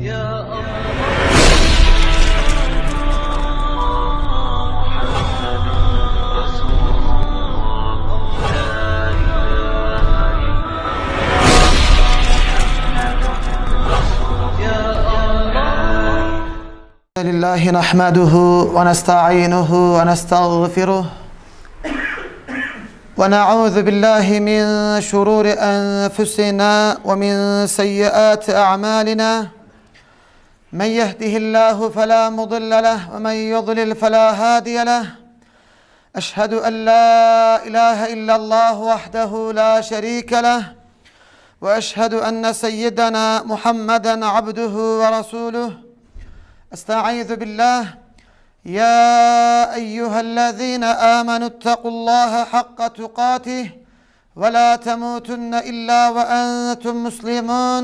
يا الله لله نحمده ونستعينه ونستغفره ونعوذ بالله من شرور أنفسنا ومن سيئات أعمالنا من يهده الله فلا مضل له ومن يضلل فلا هادي له اشهد ان لا اله الا الله وحده لا شريك له واشهد ان سيدنا محمدا عبده ورسوله استعيذ بالله يا ايها الذين امنوا اتقوا الله حق تقاته ولا تموتن الا وانتم مسلمون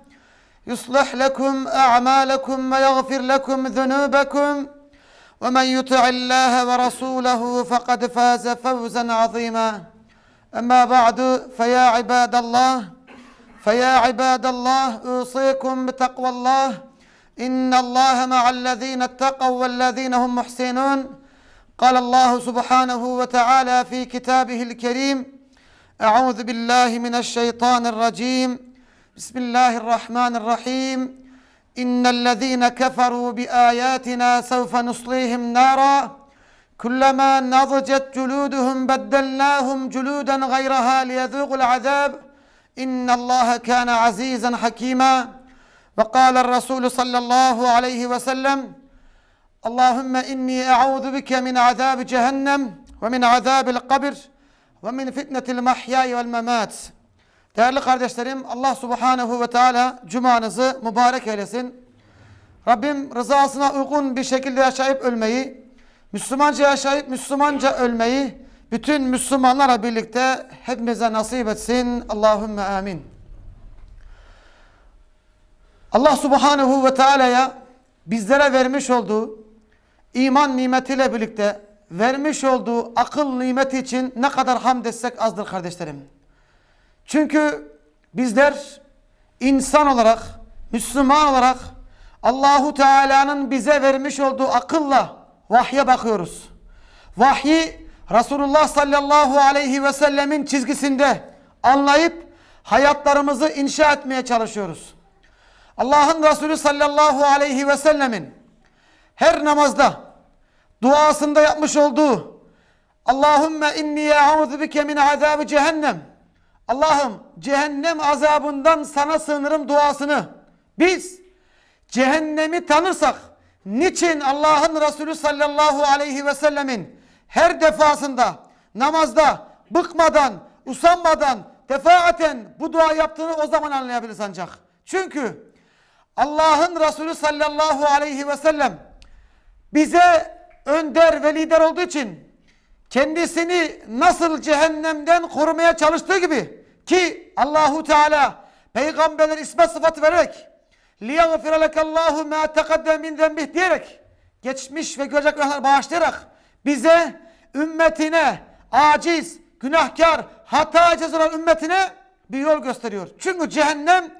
يصلح لكم أعمالكم ويغفر لكم ذنوبكم. ومن يطع الله ورسوله فقد فاز فوزا عظيما. أما بعد فيا عباد الله فيا عباد الله أوصيكم بتقوى الله. إن الله مع الذين اتقوا والذين هم محسنون. قال الله سبحانه وتعالى في كتابه الكريم أعوذ بالله من الشيطان الرجيم. بسم الله الرحمن الرحيم. إن الذين كفروا بآياتنا سوف نصليهم نارا. كلما نضجت جلودهم بدلناهم جلودا غيرها ليذوقوا العذاب. إن الله كان عزيزا حكيما. وقال الرسول صلى الله عليه وسلم اللهم إني أعوذ بك من عذاب جهنم ومن عذاب القبر ومن فتنة المحيا والممات. Değerli kardeşlerim Allah subhanehu ve teala cumanızı mübarek eylesin. Rabbim rızasına uygun bir şekilde yaşayıp ölmeyi, Müslümanca yaşayıp Müslümanca ölmeyi, bütün Müslümanlara birlikte hepimize nasip etsin. Allahümme amin. Allah subhanehu ve teala'ya bizlere vermiş olduğu iman nimetiyle birlikte vermiş olduğu akıl nimeti için ne kadar hamd etsek azdır kardeşlerim. Çünkü bizler insan olarak, Müslüman olarak Allahu Teala'nın bize vermiş olduğu akılla vahye bakıyoruz. Vahyi Resulullah sallallahu aleyhi ve sellemin çizgisinde anlayıp hayatlarımızı inşa etmeye çalışıyoruz. Allah'ın Resulü sallallahu aleyhi ve sellemin her namazda duasında yapmış olduğu Allahümme inni e'udhu bike min azabı cehennem Allah'ım cehennem azabından sana sığınırım duasını biz cehennemi tanırsak niçin Allah'ın Resulü sallallahu aleyhi ve sellemin her defasında namazda bıkmadan, usanmadan, defaaten bu dua yaptığını o zaman anlayabiliriz ancak. Çünkü Allah'ın Resulü sallallahu aleyhi ve sellem bize önder ve lider olduğu için kendisini nasıl cehennemden korumaya çalıştığı gibi ki Allahu Teala peygamberler isme sıfatı vererek لِيَغْفِرَ لَكَ اللّٰهُ مَا تَقَدَّمْ مِنْ ذَنْبِهِ diyerek geçmiş ve görecek günahları bağışlayarak bize ümmetine aciz, günahkar, hata cez olan ümmetine bir yol gösteriyor. Çünkü cehennem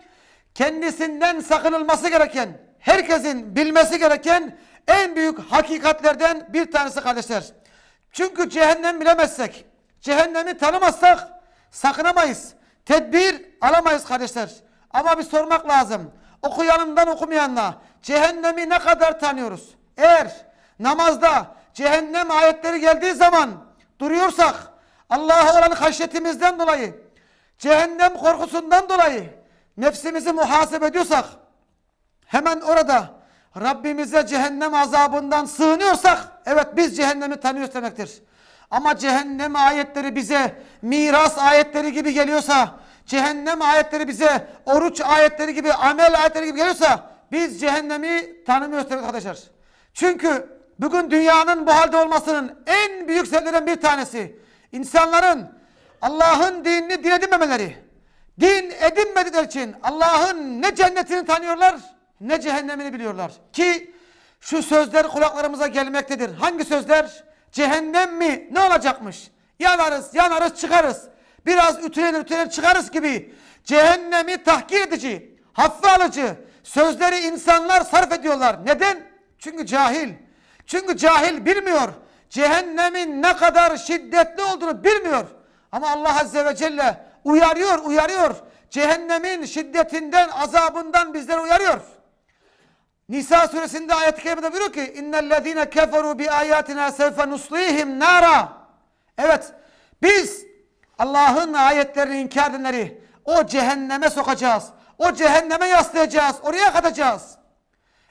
kendisinden sakınılması gereken, herkesin bilmesi gereken en büyük hakikatlerden bir tanesi kardeşler. Çünkü cehennem bilemezsek, cehennemi tanımazsak sakınamayız. Tedbir alamayız kardeşler. Ama bir sormak lazım. Okuyanından okumayanla cehennemi ne kadar tanıyoruz? Eğer namazda cehennem ayetleri geldiği zaman duruyorsak Allah'a olan haşyetimizden dolayı cehennem korkusundan dolayı nefsimizi muhasebe ediyorsak hemen orada Rabbimize cehennem azabından sığınıyorsak evet biz cehennemi tanıyoruz demektir. Ama cehennem ayetleri bize miras ayetleri gibi geliyorsa, cehennem ayetleri bize oruç ayetleri gibi, amel ayetleri gibi geliyorsa biz cehennemi tanımıyoruz arkadaşlar. Çünkü bugün dünyanın bu halde olmasının en büyük sebeplerinden bir tanesi insanların Allah'ın dinini din edinmemeleri. Din edinmedikleri için Allah'ın ne cennetini tanıyorlar ne cehennemini biliyorlar. Ki şu sözler kulaklarımıza gelmektedir. Hangi sözler? Cehennem mi? Ne olacakmış? Yanarız, yanarız, çıkarız. Biraz ütülenir, ütülenir, çıkarız gibi. Cehennemi tahkir edici, hafife alıcı sözleri insanlar sarf ediyorlar. Neden? Çünkü cahil. Çünkü cahil bilmiyor. Cehennemin ne kadar şiddetli olduğunu bilmiyor. Ama Allah Azze ve Celle uyarıyor, uyarıyor. Cehennemin şiddetinden, azabından bizleri uyarıyor. Nisa suresinde ayet-i kerimede buyuruyor ki innellezine keferu bi ayatina sevfe nuslihim nara. Evet biz Allah'ın ayetlerini inkar edenleri o cehenneme sokacağız. O cehenneme yaslayacağız. Oraya katacağız.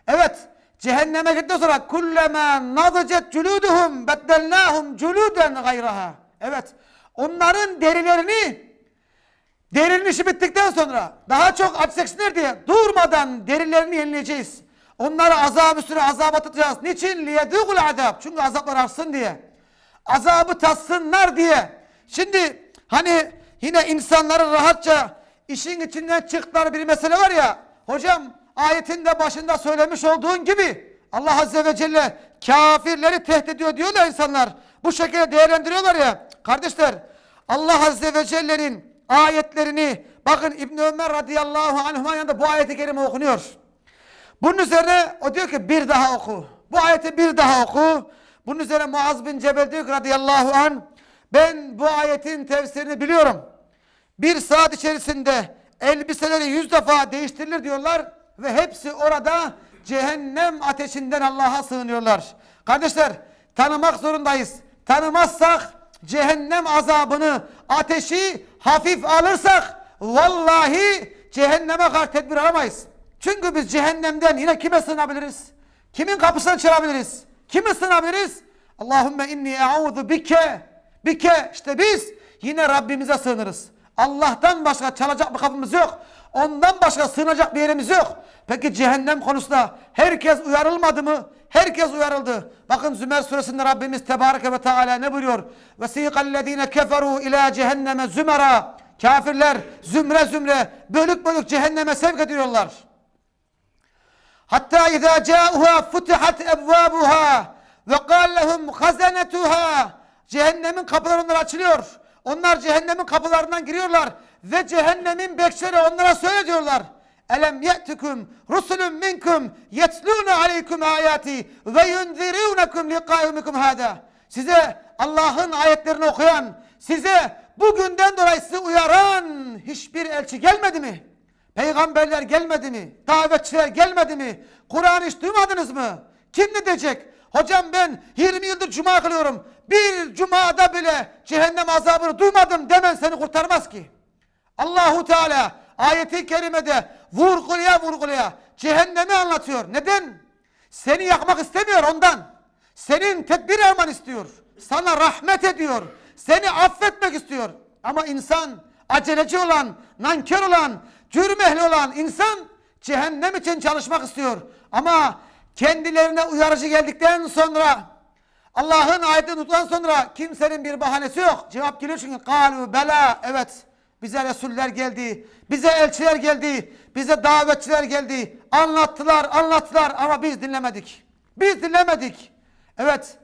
Evet cehenneme gittikten sonra kullema nadacet culuduhum beddelnahum culuden gayraha. Evet onların derilerini Derinin işi bittikten sonra daha çok acı diye durmadan derilerini yenileyeceğiz. Onları azap üstüne azap atacağız. Niçin? Liyedûgul azap. Çünkü azaplar artsın diye. Azabı tatsınlar diye. Şimdi hani yine insanların rahatça işin içinden çıktıkları bir mesele var ya. Hocam ayetin de başında söylemiş olduğun gibi Allah Azze ve Celle kafirleri tehdit ediyor diyorlar insanlar. Bu şekilde değerlendiriyorlar ya. Kardeşler Allah Azze ve Celle'nin ayetlerini bakın İbn Ömer radıyallahu anhuma yanında bu ayeti kerime okunuyor. Bunun üzerine o diyor ki bir daha oku. Bu ayeti bir daha oku. Bunun üzerine Muaz bin Cebel diyor ki radıyallahu an ben bu ayetin tefsirini biliyorum. Bir saat içerisinde elbiseleri yüz defa değiştirilir diyorlar ve hepsi orada cehennem ateşinden Allah'a sığınıyorlar. Kardeşler tanımak zorundayız. Tanımazsak cehennem azabını, ateşi hafif alırsak vallahi cehenneme karşı tedbir alamayız. Çünkü biz cehennemden yine kime sığınabiliriz? Kimin kapısını çalabiliriz? Kimi sığınabiliriz? Allahümme inni e'udhu bike. Bike işte biz yine Rabbimize sığınırız. Allah'tan başka çalacak bir kapımız yok. Ondan başka sığınacak bir yerimiz yok. Peki cehennem konusunda herkes uyarılmadı mı? Herkes uyarıldı. Bakın Zümer suresinde Rabbimiz Tebareke ve Teala ne buyuruyor? Vesikallezine keferu ila cehenneme zümera. Kafirler zümre zümre bölük bölük cehenneme sevk ediyorlar. Hatta izâ câuhâ futihat ebvâbuhâ ve kâl lehum hazanetuhâ. Cehennemin kapıları onlara açılıyor. Onlar cehennemin kapılarından giriyorlar ve cehennemin bekçileri onlara söyle diyorlar. Elem ye'tikum rusulun minkum yetlûne aleykum ayati ve yunzirûnekum liqâ hâdâ. Size Allah'ın ayetlerini okuyan, size bugünden dolayı sizi uyaran hiçbir elçi gelmedi mi? Peygamberler gelmedi mi? Davetçiler gelmedi mi? Kur'an hiç duymadınız mı? Kim ne diyecek? Hocam ben 20 yıldır cuma kılıyorum. Bir cumada bile cehennem azabını duymadım demen seni kurtarmaz ki. Allahu Teala ayeti kerimede vurgulaya vurgulaya cehennemi anlatıyor. Neden? Seni yakmak istemiyor ondan. Senin tedbir alman istiyor. Sana rahmet ediyor. Seni affetmek istiyor. Ama insan aceleci olan, nankör olan, cürüm ehli olan insan cehennem için çalışmak istiyor. Ama kendilerine uyarıcı geldikten sonra Allah'ın ayetini tutulan sonra kimsenin bir bahanesi yok. Cevap geliyor çünkü kalu bela evet bize Resuller geldi, bize elçiler geldi, bize davetçiler geldi. Anlattılar, anlattılar ama biz dinlemedik. Biz dinlemedik. Evet.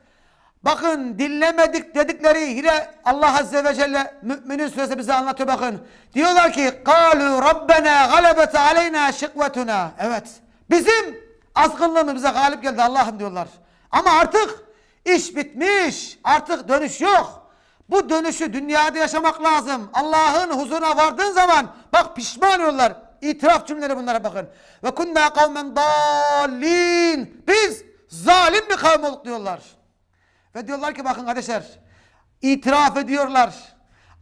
Bakın dinlemedik dedikleri yine Allah Azze ve Celle Müminin suresi bize anlatıyor bakın. Diyorlar ki kalu rabbena galebet aleyna şikvetuna. Evet. Bizim azgınlığımız bize galip geldi Allah'ım diyorlar. Ama artık iş bitmiş. Artık dönüş yok. Bu dönüşü dünyada yaşamak lazım. Allah'ın huzuruna vardığın zaman bak pişman oluyorlar. İtiraf cümleleri bunlara bakın. Ve kunna kavmen. Biz zalim bir kavim olduk diyorlar. Ve diyorlar ki bakın kardeşler itiraf ediyorlar.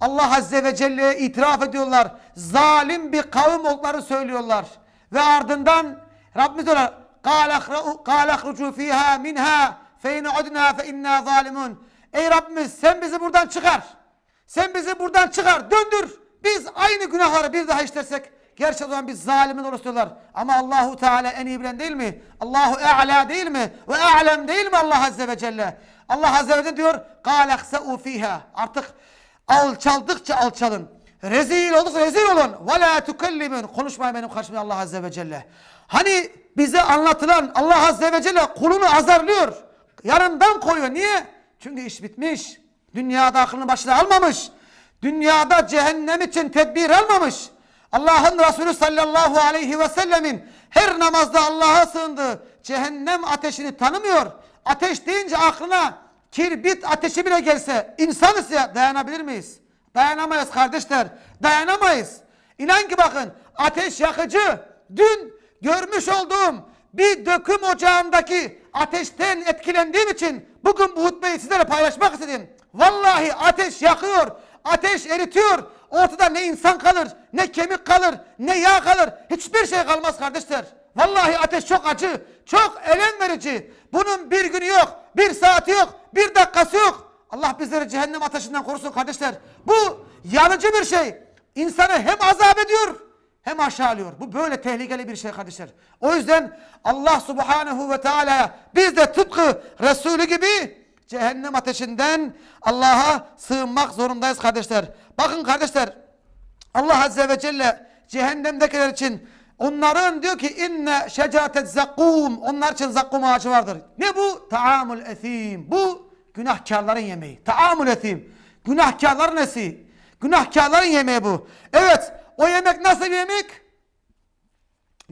Allah Azze ve Celle'ye itiraf ediyorlar. Zalim bir kavim olduklarını söylüyorlar. Ve ardından Rabbimiz diyorlar قَالَ اَخْرُجُوا ف۪يهَا مِنْهَا فَاِنْ عُدْنَا فَاِنَّا ظَالِمُونَ Ey Rabbimiz sen bizi buradan çıkar. Sen bizi buradan çıkar. Döndür. Biz aynı günahları bir daha işlersek Gerçi o zaman biz zalimin oluruz diyorlar. Ama Allahu Teala en iyi bilen değil mi? Allahu E'la değil mi? Ve E'lem değil mi Allah Azze ve Celle? Allah Azze ve Celle diyor قَالَخْسَعُوا ف۪يهَا Artık alçaldıkça alçalın. Rezil oldukça rezil olun. وَلَا تُكَلِّمُونَ Konuşmayın benim karşımda Allah Azze ve Celle. Hani bize anlatılan Allah Azze ve Celle kulunu azarlıyor. Yarından koyuyor. Niye? Çünkü iş bitmiş. Dünyada aklını başına almamış. Dünyada cehennem için tedbir almamış. Allah'ın Resulü sallallahu aleyhi ve sellemin her namazda Allah'a sığındığı cehennem ateşini tanımıyor. Ateş deyince aklına kirbit ateşi bile gelse insanız ya dayanabilir miyiz? Dayanamayız kardeşler. Dayanamayız. İnan ki bakın ateş yakıcı. Dün görmüş olduğum bir döküm ocağındaki ateşten etkilendiğim için bugün bu hutbeyi sizlerle paylaşmak istedim. Vallahi ateş yakıyor. Ateş eritiyor. Ortada ne insan kalır, ne kemik kalır, ne yağ kalır. Hiçbir şey kalmaz kardeşler. Vallahi ateş çok acı, çok elem verici. Bunun bir günü yok, bir saati yok, bir dakikası yok. Allah bizleri cehennem ateşinden korusun kardeşler. Bu yanıcı bir şey. İnsanı hem azap ediyor hem aşağılıyor. Bu böyle tehlikeli bir şey kardeşler. O yüzden Allah subhanehu ve teala'ya biz de tıpkı Resulü gibi cehennem ateşinden Allah'a sığınmak zorundayız kardeşler. Bakın kardeşler Allah Azze ve Celle cehennemdekiler için onların diyor ki inne şecatet zakkum onlar için zakkum ağacı vardır. Ne bu? Taamul ethim. Bu günahkarların yemeği. Taamul ethim. Günahkarların nesi? Günahkarların yemeği bu. Evet o yemek nasıl bir yemek?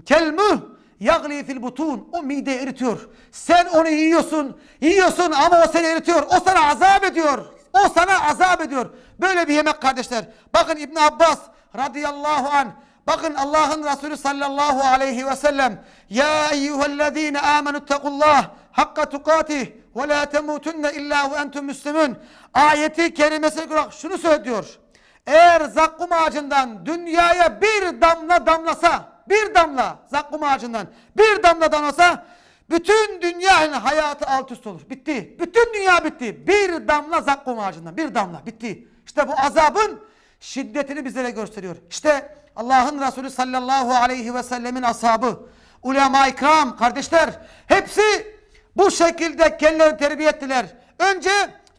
Kelmuh yagli fil butun. O mide eritiyor. Sen onu yiyorsun, yiyorsun ama o seni eritiyor. O sana azap ediyor. O sana azap ediyor. Böyle bir yemek kardeşler. Bakın İbn Abbas radıyallahu an. Bakın Allah'ın Resulü sallallahu aleyhi ve sellem. Ya eyyühellezine amenu tekullah hakka tukatih ve la temutunne illa ve entum müslümün. Ayeti kerimesine göre şunu söylüyor. Eğer zakkum ağacından dünyaya bir damla damlasa, bir damla zakkum ağacından bir damla damlasa bütün dünyanın hayatı alt üst olur. Bitti. Bütün dünya bitti. Bir damla zakkum ağacından bir damla bitti. İşte bu azabın şiddetini bizlere gösteriyor. İşte Allah'ın Resulü sallallahu aleyhi ve sellemin ashabı, ulema-i ikram, kardeşler hepsi bu şekilde kendilerini terbiye ettiler. Önce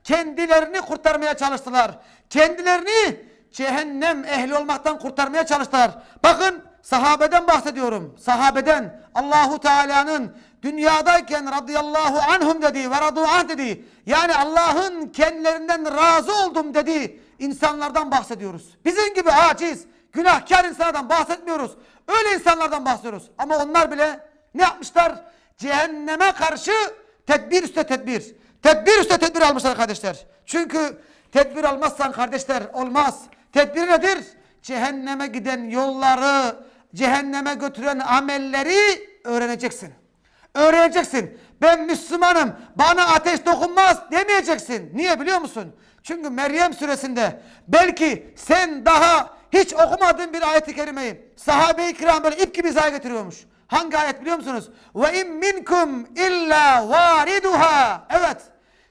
kendilerini kurtarmaya çalıştılar. Kendilerini cehennem ehli olmaktan kurtarmaya çalıştılar. Bakın sahabeden bahsediyorum. Sahabeden Allahu Teala'nın dünyadayken radıyallahu anhum dedi ve radu anh dedi. Yani Allah'ın kendilerinden razı oldum dedi. insanlardan bahsediyoruz. Bizim gibi aciz, günahkar insanlardan bahsetmiyoruz. Öyle insanlardan bahsediyoruz. Ama onlar bile ne yapmışlar? Cehenneme karşı tedbir üstte tedbir. Tedbir üstte tedbir almışlar kardeşler. Çünkü tedbir almazsan kardeşler olmaz. Tedbir nedir? Cehenneme giden yolları, cehenneme götüren amelleri öğreneceksin. Öğreneceksin. Ben Müslümanım, bana ateş dokunmaz demeyeceksin. Niye biliyor musun? Çünkü Meryem suresinde belki sen daha hiç okumadığın bir ayet-i kerimeyi sahabe-i kiram böyle ip gibi izah getiriyormuş. Hangi ayet biliyor musunuz? Ve in minkum illa variduha. Evet.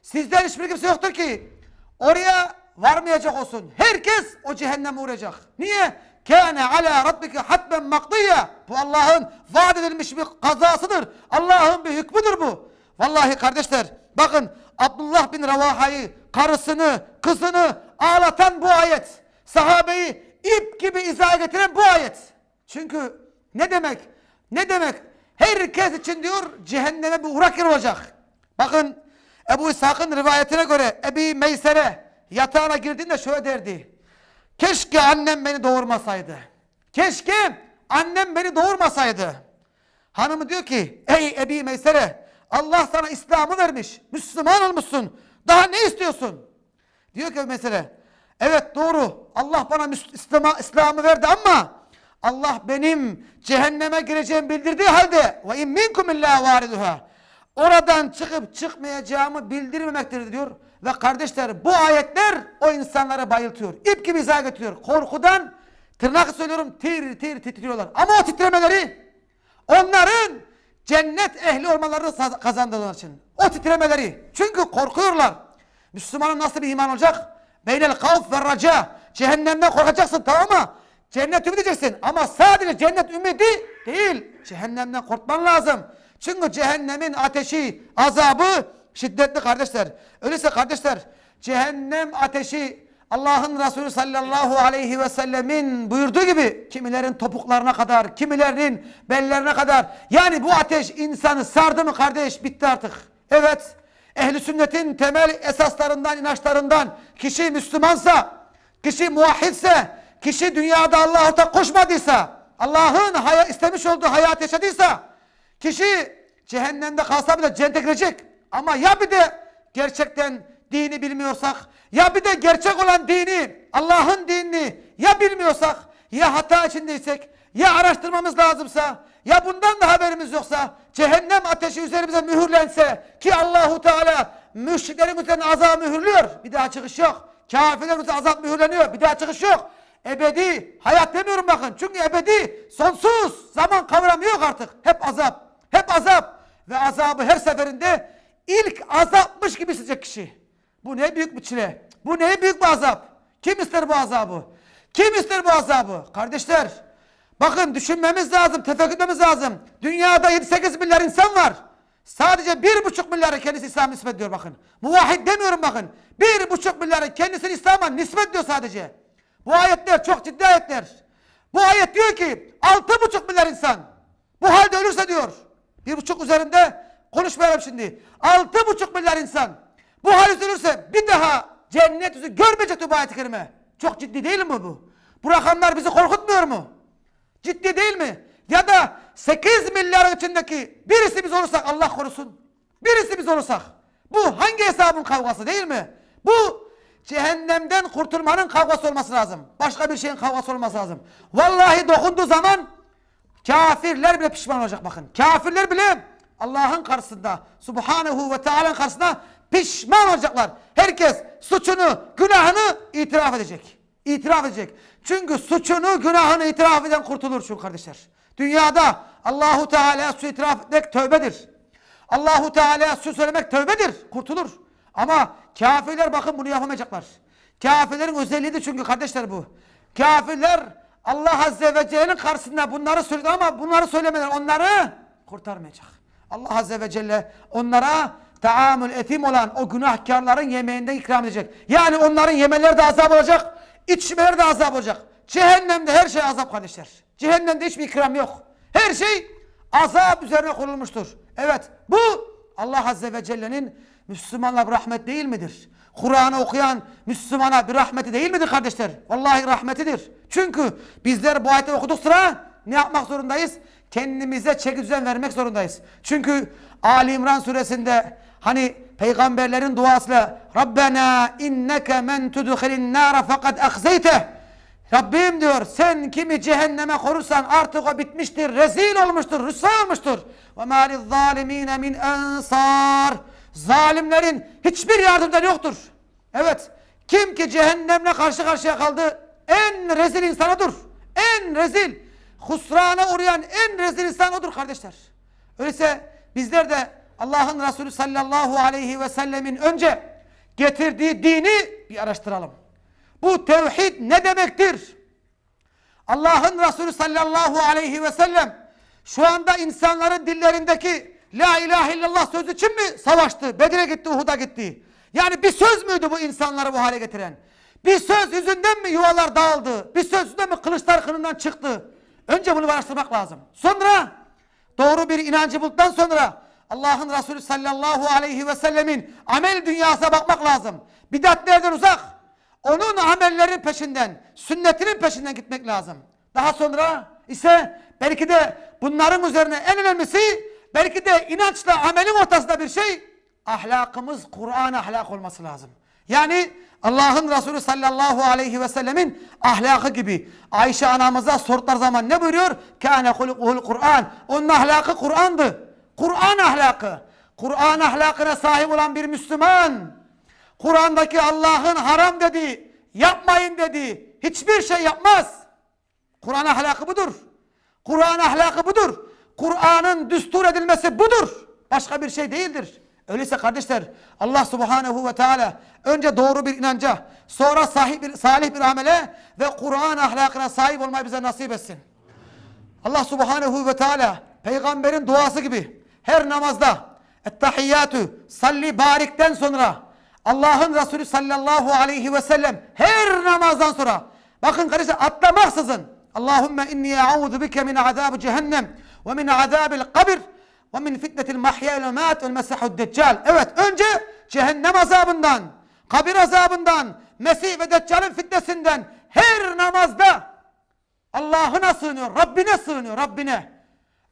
Sizden hiçbir kimse yoktur ki oraya varmayacak olsun. Herkes o cehenneme uğrayacak. Niye? Kâne ala rabbike hatmen makdiye. Bu Allah'ın vaat edilmiş bir kazasıdır. Allah'ın bir hükmüdür bu. Vallahi kardeşler bakın Abdullah bin Ravaha'yı, karısını, kızını ağlatan bu ayet. Sahabeyi ip gibi izah getiren bu ayet. Çünkü ne demek? Ne demek? Herkes için diyor cehenneme bir uğrak olacak. Bakın Ebu İshak'ın rivayetine göre Ebi Meysere yatağına girdiğinde şöyle derdi. Keşke annem beni doğurmasaydı. Keşke annem beni doğurmasaydı. Hanımı diyor ki ey Ebi Meysere Allah sana İslam'ı vermiş. Müslüman olmuşsun. Daha ne istiyorsun? Diyor ki mesele evet doğru Allah bana İslam'ı İslam'ı verdi ama Allah benim cehenneme gireceğimi bildirdiği halde ve in minkum illa variduha oradan çıkıp çıkmayacağımı bildirmemektir diyor. Ve kardeşler bu ayetler o insanları bayıltıyor. İp gibi izah getiriyor. Korkudan tırnak söylüyorum tir tir titriyorlar. Ama o titremeleri onların cennet ehli olmalarını kazandırdılar için. O titremeleri. Çünkü korkuyorlar. Müslümanın nasıl bir iman olacak? Beynel kavf ve raca. Cehennemden korkacaksın tamam mı? Cennet ümidi diyeceksin. Ama sadece cennet ümidi değil. Cehennemden korkman lazım. Çünkü cehennemin ateşi, azabı şiddetli kardeşler. Öyleyse kardeşler cehennem ateşi Allah'ın Resulü sallallahu aleyhi ve sellemin buyurduğu gibi kimilerin topuklarına kadar, kimilerinin bellerine kadar. Yani bu ateş insanı sardı mı kardeş bitti artık. Evet ehli sünnetin temel esaslarından, inançlarından kişi Müslümansa, kişi muvahhidse, kişi dünyada Allah'a koşmadıysa, Allah'ın istemiş olduğu hayat yaşadıysa, kişi cehennemde kalsa bile cennete girecek. Ama ya bir de gerçekten dini bilmiyorsak, ya bir de gerçek olan dini, Allah'ın dinini ya bilmiyorsak, ya hata içindeysek, ya araştırmamız lazımsa, ya bundan da haberimiz yoksa, cehennem ateşi üzerimize mühürlense ki Allahu Teala müşriklerin üzerine azap mühürlüyor. Bir daha çıkış yok. Kafirlerin üzerine azap mühürleniyor. Bir daha çıkış yok. Ebedi hayat demiyorum bakın. Çünkü ebedi sonsuz zaman kavramı yok artık. Hep azap. Hep azap. Ve azabı her seferinde ilk azapmış gibi hissedecek kişi. Bu ne büyük bir çile. Bu ne büyük bir azap. Kim ister bu azabı? Kim ister bu azabı? Kardeşler bakın düşünmemiz lazım, tefekkür etmemiz lazım. Dünyada 7-8 milyar insan var. Sadece 1,5 milyarı kendisi İslam'a nispet ediyor bakın. Muvahhid demiyorum bakın. 1,5 milyarı kendisini İslam'a nispet ediyor sadece. Bu ayetler çok ciddi ayetler. Bu ayet diyor ki 6,5 milyar insan bu halde ölürse diyor. Bir buçuk üzerinde konuşmayalım şimdi. Altı buçuk milyar insan bu halde ölürse bir daha cennet yüzü görmeyecek bu ayet-i kerime. Çok ciddi değil mi bu? Bu rakamlar bizi korkutmuyor mu? Ciddi değil mi? Ya da 8 milyar içindeki birisi biz olursak Allah korusun. Birisi biz olursak. Bu hangi hesabın kavgası değil mi? Bu cehennemden kurtulmanın kavgası olması lazım. Başka bir şeyin kavgası olması lazım. Vallahi dokunduğu zaman kafirler bile pişman olacak bakın. Kafirler bile Allah'ın karşısında, Subhanahu ve Teala'nın karşısında pişman olacaklar. Herkes suçunu, günahını itiraf edecek. İtiraf edecek. Çünkü suçunu, günahını itiraf eden kurtulur şu kardeşler. Dünyada Allahu Teala su itiraf etmek tövbedir. Allahu Teala su söylemek tövbedir. Kurtulur. Ama kafirler bakın bunu yapamayacaklar. Kafirlerin özelliği de çünkü kardeşler bu. Kafirler Allah Azze ve Celle'nin karşısında bunları söyledi ama bunları söylemeden onları kurtarmayacak. Allah Azze ve Celle onlara taamül etim olan o günahkarların yemeğinden ikram edecek. Yani onların yemeleri de azap olacak, içmeleri de azap olacak. Cehennemde her şey azap kardeşler. Cehennemde hiçbir ikram yok. Her şey azap üzerine kurulmuştur. Evet bu Allah Azze ve Celle'nin Müslümanla bir rahmet değil midir? Kur'an'ı okuyan Müslümana bir rahmeti değil midir kardeşler? Vallahi rahmetidir. Çünkü bizler bu ayeti okuduk sıra ne yapmak zorundayız? Kendimize çeki düzen vermek zorundayız. Çünkü Ali İmran suresinde hani peygamberlerin duasıyla Rabbena inneke men tudkhilin nara fakat ahzeyteh Rabbim diyor sen kimi cehenneme korursan artık o bitmiştir, rezil olmuştur, rüsva olmuştur. Ve mâ lizzâlimîne min ensar. Zalimlerin hiçbir yardımcıları yoktur. Evet, kim ki cehennemle karşı karşıya kaldı en rezil insan odur. En rezil, husrana uğrayan en rezil insan odur kardeşler. Öyleyse bizler de Allah'ın Resulü sallallahu aleyhi ve sellemin önce getirdiği dini bir araştıralım. Bu tevhid ne demektir? Allah'ın Resulü sallallahu aleyhi ve sellem şu anda insanların dillerindeki La ilahe illallah sözü için mi savaştı? Bedir'e gitti, Uhud'a gitti. Yani bir söz müydü bu insanları bu hale getiren? Bir söz yüzünden mi yuvalar dağıldı? Bir söz yüzünden mi kılıçlar kınından çıktı? Önce bunu araştırmak lazım. Sonra doğru bir inancı bulduktan sonra Allah'ın Resulü sallallahu aleyhi ve sellemin amel dünyasına bakmak lazım. Bidatlerden uzak. Onun amellerinin peşinden, sünnetinin peşinden gitmek lazım. Daha sonra ise belki de bunların üzerine en önemlisi belki de inançla amelin ortasında bir şey ahlakımız Kur'an ahlak olması lazım. Yani Allah'ın Resulü sallallahu aleyhi ve sellemin ahlakı gibi. Ayşe anamıza sordukları zaman ne buyuruyor? Kâne hulukul Kur'an. Onun ahlakı Kur'an'dı. Kur'an ahlakı. Kur'an ahlakına sahip olan bir Müslüman Kur'an'daki Allah'ın haram dediği, yapmayın dediği hiçbir şey yapmaz. Kur'an ahlakı budur. Kur'an ahlakı budur. Kur'an'ın düstur edilmesi budur. Başka bir şey değildir. Öyleyse kardeşler Allah subhanehu ve teala önce doğru bir inanca sonra sahih bir, salih bir amele ve Kur'an ahlakına sahip olmayı bize nasip etsin. Allah subhanehu ve teala peygamberin duası gibi her namazda ettehiyyatü salli barikten sonra Allah'ın Resulü sallallahu aleyhi ve sellem her namazdan sonra bakın kardeşler atlamaksızın Allahümme inni e'udhu bike min azabı cehennem ve min azabil kabir ve min fitnetil mahya ve mat ve mesihud deccal evet önce cehennem azabından kabir azabından Mesih ve Deccal'in fitnesinden her namazda Allah'ına sığınıyor, Rabbine sığınıyor, Rabbine.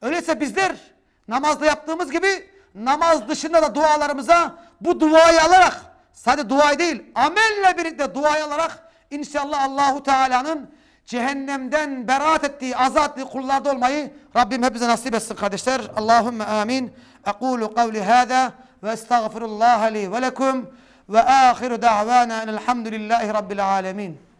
Öyleyse bizler namazda yaptığımız gibi namaz dışında da dualarımıza bu duayı alarak sadece dua değil amelle birlikte duayı alarak inşallah Allahu Teala'nın cehennemden beraat ettiği, azat ettiği kullarda olmayı Rabbim hepimize nasip etsin kardeşler. Allahümme amin. Ekulu kavli hâzâ ve estağfirullah li ve lekum ve ahiru da'vana enelhamdülillahi rabbil alemin.